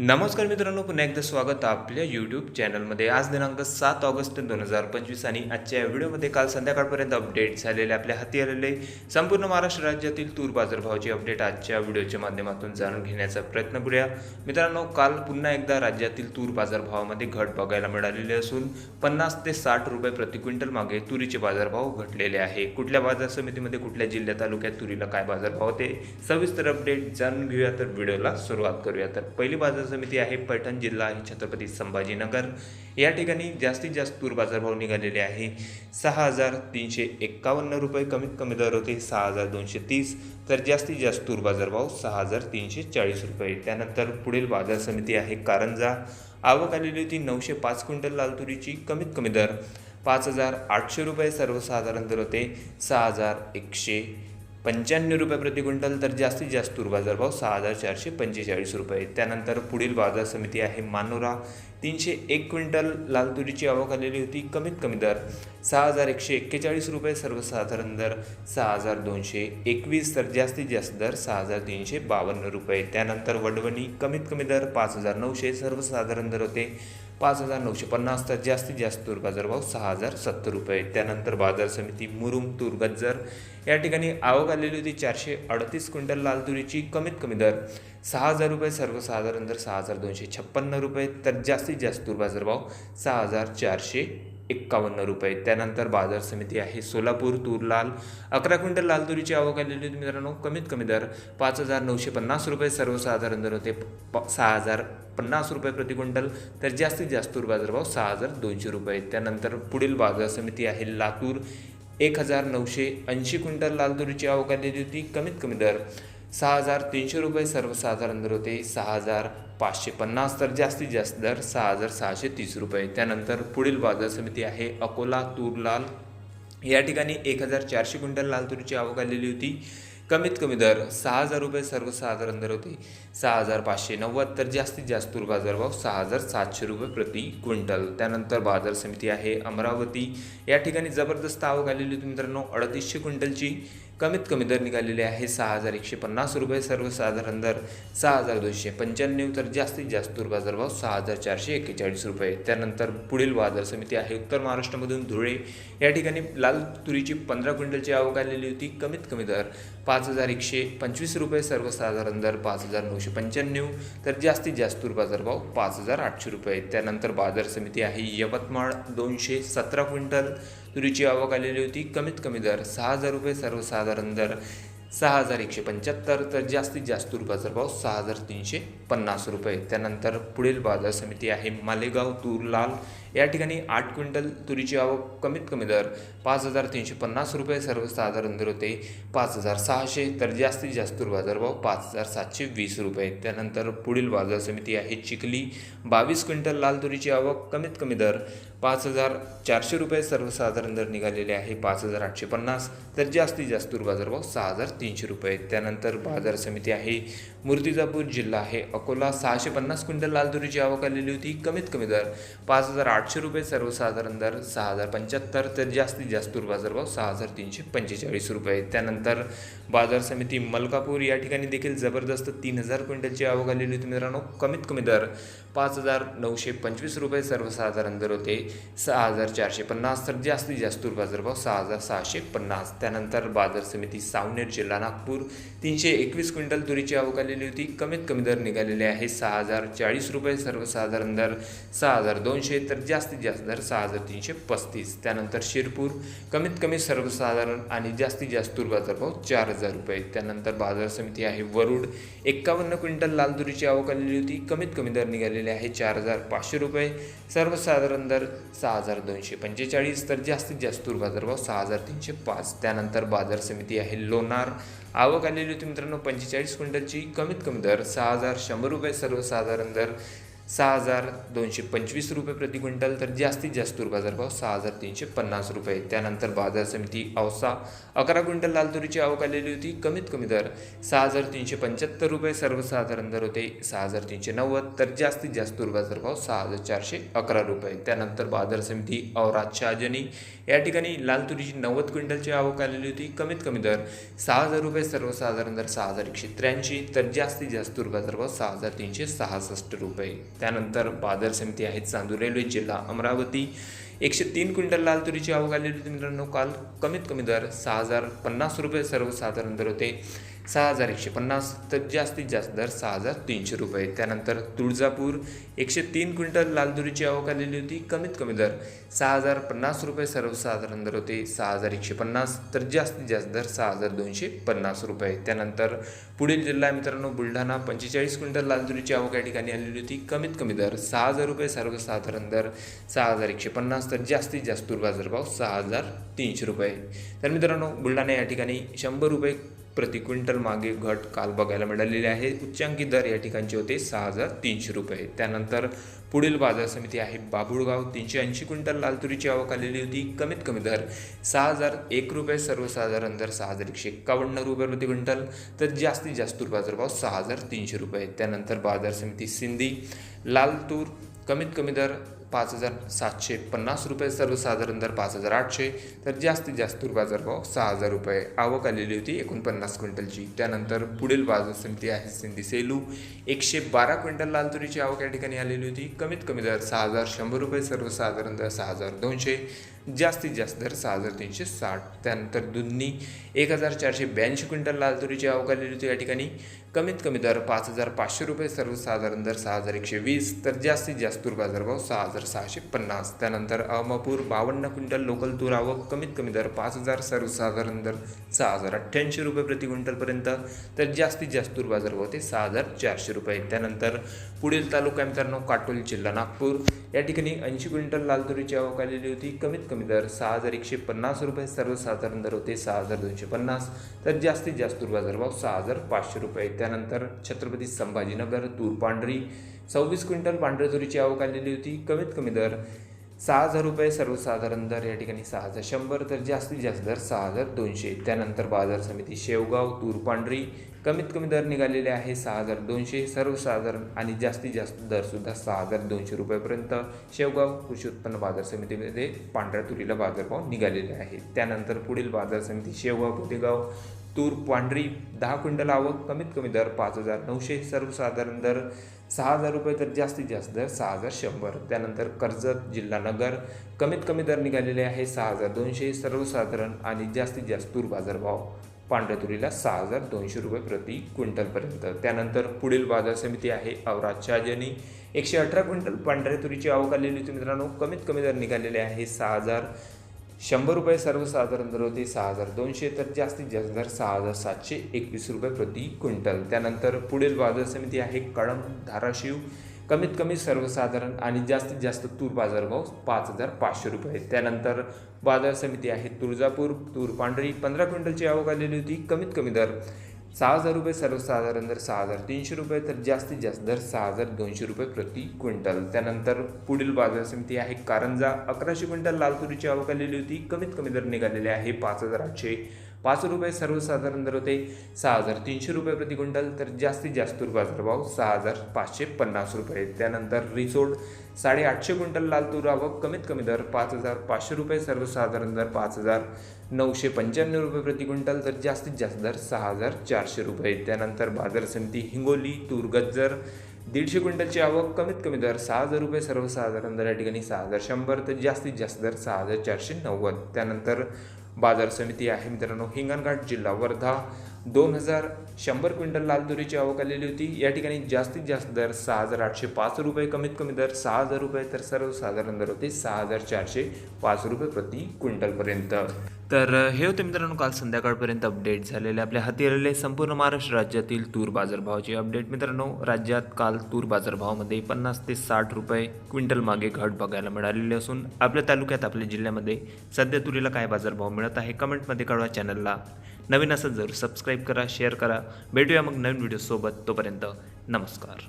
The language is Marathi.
नमस्कार मित्रांनो पुन्हा एकदा स्वागत आपल्या यूट्यूब चॅनलमध्ये आज दिनांक सात ऑगस्ट दोन हजार पंचवीस आणि आजच्या या व्हिडिओमध्ये काल संध्याकाळपर्यंत अपडेट झालेले आपल्या हाती आलेले संपूर्ण महाराष्ट्र राज्यातील तूर बाजारभावाची अपडेट आजच्या व्हिडिओच्या माध्यमातून जाणून घेण्याचा प्रयत्न करूया. मित्रांनो काल पुन्हा एकदा राज्यातील तूर बाजारभावामध्ये घट बघायला मिळालेली असून पन्नास ते साठ रुपये प्रति क्विंटल मागे तुरीचे बाजारभाव घटलेले आहे. कुठल्या बाजार समितीमध्ये कुठल्या जिल्ह्या तालुक्यात तुरीला काय बाजारभाव ते सविस्तर अपडेट जाणून घेऊया तर व्हिडिओला सुरुवात करूया. तर पहिली बाजार समिती आहे पैठण जिल्हा आहे छत्रपती संभाजीनगर. या ठिकाणी जास्तीत जास्त तूर बाजारभाव निघालेले आहे. सहा हजार तीनशे एक्कावन्न रुपये कमीत कमी दर होते सहा हजार दोनशे तीस. तर जास्तीत जास्त तूर बाजारभाव सहा हजार तीनशे चाळीस रुपये. त्यानंतर पुढील बाजार समिती आहे कारंजा. आवक आलेली होती नऊशे पाच क्विंटल लाल तुरीची कमीत कमी दर पाच हजार आठशे रुपये सर्वसाधारण दर होते सहा हजार एकशे पंच्याण्णव रुपये प्रति क्विंटल तर जास्तीत जास्त तूर बाजारभाव सहा हजार चारशे पंचेचाळीस रुपये. त्यानंतर पुढील बाजार समिती आहे मानोरा. तीनशे एक क्विंटल लाल तुरीची आवक आलेली होती. कमीत कमी दर सहा हजार एकशे एक्केचाळीस रुपये सर्वसाधारण दर सहा हजार दोनशे एकवीस तर जास्तीत जास्त दर सहा हजार तीनशे बावन्न रुपये. त्यानंतर वडवणी कमीत कमी दर पाच हजार नऊशे सर्वसाधारण दर होते पाच हजार नऊशे पन्नास तर जास्तीत जास्त तूर बाजारभाव सहा हजार सत्तर रुपये. त्यानंतर बाजार समिती मुरुम तूर गज्जर या ठिकाणी आवक आलेली होती चारशे अडतीस क्विंटल लाल तुरीची कमीत कमी दर सहा हजार रुपये सर्वसाधारण दर सहा हजार दोनशे छप्पन्न रुपये. तर जास्तीत जास्त तूर बाजारभाव सहा हजार चारशे एक्कावन्न रुपये. त्यानंतर बाजार समिती आहे सोलापूर तूर लाल अकरा क्विंटल लाल तुरीची आवक आलेली होती मित्रांनो. कमीत कमी दर पाच हजार नऊशे पन्नास रुपये सर्वसाधारण दर होते प सहा हजार पन्नास रुपये प्रति क्विंटल. तर जास्तीत जास्त तूर बाजारभाव सहा हजार दोनशे रुपये. त्यानंतर पुढील बाजार समिती आहे लातूर. एक हजार नऊशे ऐंशी क्विंटल लाल तुरीची आवक आलेली होती. कमीत कमी दर सहा हजार तीनशे रुपये सर्वसाधारण दर होते. सहा हजार पाचशे पन्नास तर जास्तीत जास्त दर सहा हजार सहाशे तीस रुपये. त्यानंतर पुढील बाजार समिती आहे अकोला तूर लाल या ठिकाणी एक हजार चारशे क्विंटल लाल तुरीची आवक आलेली होती. कमीत कमी दर सहा हजार रुपये सर्वसाधारण दर होते. सहा हजार पाचशे नव्वद तर जास्तीत जास्त तूर बाजारभाव सहा हजार सातशे रुपये प्रति क्विंटल. त्यानंतर बाजार समिती आहे अमरावती. या ठिकाणी जबरदस्त आवक आलेली होती मित्रांनो अडतीसशे क्विंटलची. कमीत कमी दर निघालेले आहे सहा हजार एकशे पन्नास रुपये. सर्वसाधारण दर सहा हजार दोनशे पंच्याण्णव तर जास्तीत जास्त तूर बाजारभाव सहा हजार चारशे एक्केचाळीस रुपये. त्यानंतर पुढील बाजार समिती आहे उत्तर महाराष्ट्रामधून धुळे. या ठिकाणी लाल तुरीची पंधरा क्विंटलची आवक आलेली होती. कमीत कमी दर पाच हजार एकशे पंचवीस रुपये. सर्वसाधारण दर पाच हजार नऊशे पंच्याण्णव तर जास्तीत जास्त तूर बाजारभाव पाच हजार आठशे रुपये. त्यानंतर बाजार समिती आहे यवतमाळ दोनशे सतरा क्विंटल तुरीची आवक आलेली होती. कमीत कमी दर सहा हजार रुपये सर्वसाधारण दर सहा हजार एकशे पंच्याहत्तर तर जास्तीत जास्त तूर भाव सहा हजार तीनशे पन्नास रुपये. त्यानंतर पुढील बाजार समिती आहे मालेगाव तूर लाल या ठिकाणी आठ क्विंटल तुरीची आवक कमीत कमी दर पाच हजार तीनशे पन्नास रुपये सर्वसाधारण दर होते. पाच हजार सहाशे तर जास्तीत जास्त तूर बाजारभाव पाच हजार सातशे वीस रुपये. त्यानंतर पुढील बाजार समिती आहे चिखली. बावीस क्विंटल लाल तुरीची आवक कमीत कमी दर पाच हजार चारशे रुपये सर्वसाधारण दर निघालेले आहे पाच हजार आठशे पन्नास तर जास्तीत जास्त तूर बाजारभाव सहा हजार तीनशे रुपये. त्यानंतर बाजार समिती आहे मूर्तिजापूर जिल्हा आहे. अकोला सहाशे पन्नास क्विंटल लाल तुरीची आवक आलेली होती कमीत कमी दर पाच हजार आठशे रुपये सर्वसाधारण दर सहा हजार पंच्याहत्तर तर जास्तीत जास्त तूर बाजारभाव सहा हजार तीनशे पंचेचाळीस रुपये. त्यानंतर बाजार समिती मलकापूर या ठिकाणी देखील जबरदस्त तीन हजार क्विंटलची आवक आलेली होती मित्रांनो. कमीत कमी दर पाच हजार नऊशे पंचवीस रुपये सर्वसाधारण दर होते. सहा हजार चारशे पन्नास तर जास्तीत जास्त तूर बाजारभाव सहा हजार सहाशे पन्नास. त्यानंतर बाजार समिती सावनेर जिल्हा नागपूर तीनशे एकवीस क्विंटल तुरीची आवक आलेली होती. कमीत कमी दर निघालेले आहे सहा हजार चाळीस रुपये सर्वसाधारण दर सहा हजार दोनशे तर जास्तीत जास्त दर सहा हजार तीनशे पस्तीस. त्यानंतर शिरपूर कमीत कमी सर्वसाधारण आणि जास्तीत जास्त तूर बाजारभाव चार हजार रुपये. त्यानंतर बाजार समिती आहे वरुड. एक्कावन्न क्विंटल लाल तुरीची आवक आलेली होती. कमीत कमी दर निघालेले आहे चार हजार पाचशे रुपये. सर्वसाधारण दर सहा हजार दोनशे पंचेचाळीस तर जास्तीत जास्त तूर सहा हजार तीनशे पाच. त्यानंतर बाजार समिती आहे लोणार. आवक आलेली होती मित्रांनो पंचेचाळीस क्विंटलची. कमीत कमी दर सहा हजार शंभर रुपये. सर्वसाधारण दर सहा हजार दोनशे पंचवीस रुपये प्रति क्विंटल तर जास्तीत जास्त तूर बाजारभाव सहा हजार तीनशे पन्नास रुपये. त्यानंतर बाजार समिती औसा अकरा क्विंटल लाल तुरीची आवक आलेली होती. कमीत कमी दर सहा हजार तीनशे पंच्याहत्तर रुपये सर्वसाधारण दर होते सहा हजार तीनशे नव्वद तर जास्तीत जास्त तूर बाजारभाव सहा हजार चारशे अकरा रुपये. त्यानंतर बाजार समिती औरात शहाजनी या ठिकाणी लाल तुरीची नव्वद क्विंटलची आवक आलेली होती. कमीत कमी दर सहा हजार रुपये सर्वसाधारण दर सहा हजार एकशे त्र्याऐंशी तर जास्तीत जास्त तूर बाजारभाव सहा हजार तीनशे सहासष्ट रुपये. त्यानंतर बाजार समिती आहे चांदूर रेल्वे जिल्हा अमरावती. एकशे तीन क्विंटल लाल तुरीची आवक आलेली होती मित्रांनो काल कमीत कमी दर सहा हजार पन्नास रुपये सर्वसाधारण दर होते. सहा हजार एकशे पन्नास तर जास्तीत जास्त दर सहा हजार तीनशे रुपये. त्यानंतर तुळजापूर एकशे तीन क्विंटल लाल तुरीची आवक आलेली होती. कमीत कमी दर सहा हजार पन्नास रुपये सर्वसाधारण दर होते सहा हजार एकशे पन्नास. तर जास्तीत जास्त दर सहा हजार दोनशे पन्नास रुपये. त्यानंतर पुढील जिल्हा मित्रांनो बुलढाणा पंचेचाळीस क्विंटल लाल तुरीची आवक या ठिकाणी आलेली होती. कमीत कमी दर सहा हजार रुपये सर्वसाधारण दर सहा हजार एकशे पन्नास. तर जास्तीत जास्त तूर बाजारभाव सहा हजार तीनशे रुपये. तर मित्रांनो बुलढाणा या ठिकाणी शंभर रुपये प्रति क्विंटल मागे घट काल बघायला मिळालेली आहे. उच्चांकी दर या ठिकाणचे होते सहा हजार तीनशे रुपये. त्यानंतर पुढील बाजार समिती आहे बाभुळगाव. तीनशे ऐंशी क्विंटल लाल तुरीची आवक आलेली होती. कमीत कमी दर सहा हजार एक रुपये सर्वसाधारण दर सहा हजार एकशे एक्कावन्न रुपये प्रति क्विंटल. तर जास्तीत जास्त तूर बाजारभाव सहा हजार तीनशे रुपये. त्यानंतर बाजार समिती सिंधी. लाल तूर कमीत कमी दर पाच हजार सातशे पन्नास रुपये सर्वसाधारण दर पाच हजार आठशे. तर जास्तीत जास्त तूर बाजारभाव सहा हजार रुपये. आवक आलेली होती एकोणपन्नास क्विंटलची. त्यानंतर पुढील बाजार समिती आहे सिंधी सेलू. एकशे बारा क्विंटल लाल तुरीची आवक या ठिकाणी आलेली होती. कमीत कमी दर सहा हजार शंभर रुपये सर्वसाधारण दर सहा हजार दोनशे. जास्तीत जास्त दर सहा हजार तीनशे साठ. त्यानंतर दुधनी एक हजार चारशे ब्याऐंशी क्विंटल लाल तुरीची आवक आलेली होती या ठिकाणी. कमीत कमी दर पाच हजार पाचशे रुपये सर्वसाधारण दर सहा हजार एकशे वीस तर जास्तीत जास्त तूर बाजारभाव सहा हजार सहाशे पन्नास. त्यानंतर अहमपूर बावन्न क्विंटल लोकल तूर आवक कमीत कमी दर पाच हजार सर्वसाधारण दर सहा हजार अठ्ठ्याऐंशी रुपये प्रति क्विंटलपर्यंत तर जास्तीत जास्त तूर बाजारभाव ते सहा हजार चारशे रुपये. त्यानंतर पुढील तालुका मित्रांनो काटोल जिल्हा नागपूर. या ठिकाणी ऐंशी क्विंटल लाल तुरीची आवक आलेली होती कमीत कमी दर सहा हजार एकशे पन्नास रुपये सर्वसाधारण दर होते सहा हजार दोनशे पन्नास. तर जास्तीत जास्त बाजारभाव सहा हजार पाचशे रुपये. त्यानंतर छत्रपती संभाजीनगर तूर पांढरी सव्वीस क्विंटल पांढऱ्या तुरीची आवक आलेली होती. कमीत कमी दर सहा हजार रुपये सर्वसाधारण दर या ठिकाणी सहा हजार शंभर. तर जास्तीत जास्त दर सहा हजार दोनशे. त्यानंतर बाजार समिती शेवगाव तूर पांढरी कमीत कमी दर निघालेले आहे सहा हजार दोनशे सर्वसाधारण आणि जास्तीत जास्त दरसुद्धा सहा हजार दोनशे रुपयापर्यंत शेवगाव कृषी उत्पन्न बाजार समितीमध्ये पांढऱ्या तुरीला बाजारभाव निघालेले आहे. त्यानंतर पुढील बाजार समिती शेवगाव पुतेगाव तूर पांढरी दहा क्विंटल आवक कमीत कमी दर पाच हजार नऊशे सर्वसाधारण दर सहा हजार रुपये तर जास्तीत जास्त दर सहा हजार शंभर. त्यानंतर कर्जत जिल्हा नगर कमीत कमी दर निघालेले आहे सहा हजार दोनशे सर्वसाधारण आणि जास्तीत जास्त तूर बाजारभाव. पांढऱ्या तुरीला सहा हजार दोनशे रुपये प्रति क्विंटलपर्यंत. त्यानंतर पुढील बाजार समिती आहे औरात ज्यांनी एकशे अठरा क्विंटल पांढऱ्या तुरीची आवक आलेली होती. मित्रांनो कमीत कमी दर निघालेले आहे सहा हजार शंभर रुपये सर्वसाधारण दर होते सहा हजार दोनशे तर जास्तीत जास्त दर सहा हजार सातशे एकवीस रुपये प्रति क्विंटल. त्यानंतर पुढील बाजार समिती आहे कळंब धाराशिव कमीत कमी सर्वसाधारण आणि जास्तीत जास्त तूर बाजारभाव पाच हजार पाचशे रुपये. त्यानंतर बाजार समिती आहे तुळजापूर तूर पांढरी पंधरा क्विंटलची आवक आलेली होती कमीत कमी दर सहा हजार रुपये सर्वसाधारण दर सहा हजार तीनशे रुपये तर जास्तीत जास्त दर सहा हजार दोनशे रुपये प्रति क्विंटल. त्यानंतर पुढील बाजार समिती आहे कारंजा अकराशे क्विंटल लाल तुरीची आवक आलेली होती कमीत कमी दर निघालेले आहे पाच हजार आठशे पाच रुपये सर्वसाधारण दर होते. सहा हजार तीनशे रुपये प्रति क्विंटल तर जास्तीत जास्त तूर बाजारभाव सहा हजार पाचशे पन्नास रुपये. त्यानंतर रिसोड साडेआठशे क्विंटल लाल तूर आवक कमीत कमी दर पाच हजार पाचशे रुपये सर्वसाधारण दर पाच हजार नऊशे पंच्याण्णव रुपये प्रति क्विंटल तर जास्तीत जास्त दर सहा हजार चारशे रुपये. त्यानंतर बाजार समिती हिंगोली तूर गज्जर दीडशे क्विंटलची आवक कमीत कमी दर सहा हजार रुपये सर्वसाधारण दर या ठिकाणी सहा हजार शंभर तर जास्तीत जास्त दर सहा हजार चारशे नव्वद. त्यानंतर बाजार समिती आहे. मित्रांनो हिंगणघाट जिल्हा वर्धा. दोन हजार शंभर क्विंटल लाल तुरीची आवक आलेली होती. या ठिकाणी जास्तीत जास्त दर सहा हजार आठशे पाच रुपये कमीत कमी दर सहा हजार रुपये तर सर्वसाधारण दर होते सहा हजार चारशे पाच रुपये प्रति क्विंटलपर्यंत. तर हे होते मित्रांनो काल संध्याकाळपर्यंत अपडेट झालेले आपल्या हाती आलेले संपूर्ण महाराष्ट्र राज्यातील तूर बाजारभावाचे अपडेट मित्रांनो राज्यात काल तूर बाजारभावामध्ये पन्नास ते साठ रुपये क्विंटल मागे घट बघायला मिळालेली असून आपल्या तालुक्यात आपल्या जिल्ह्यामध्ये सध्या तुरीला काय बाजारभाव मिळत आहे कमेंटमध्ये कळवा चॅनलला नवीन असं जरूर सबस्क्राईब करा शेअर करा. भेटूया मग नवीन व्हिडिओसोबत तोपर्यंत नमस्कार.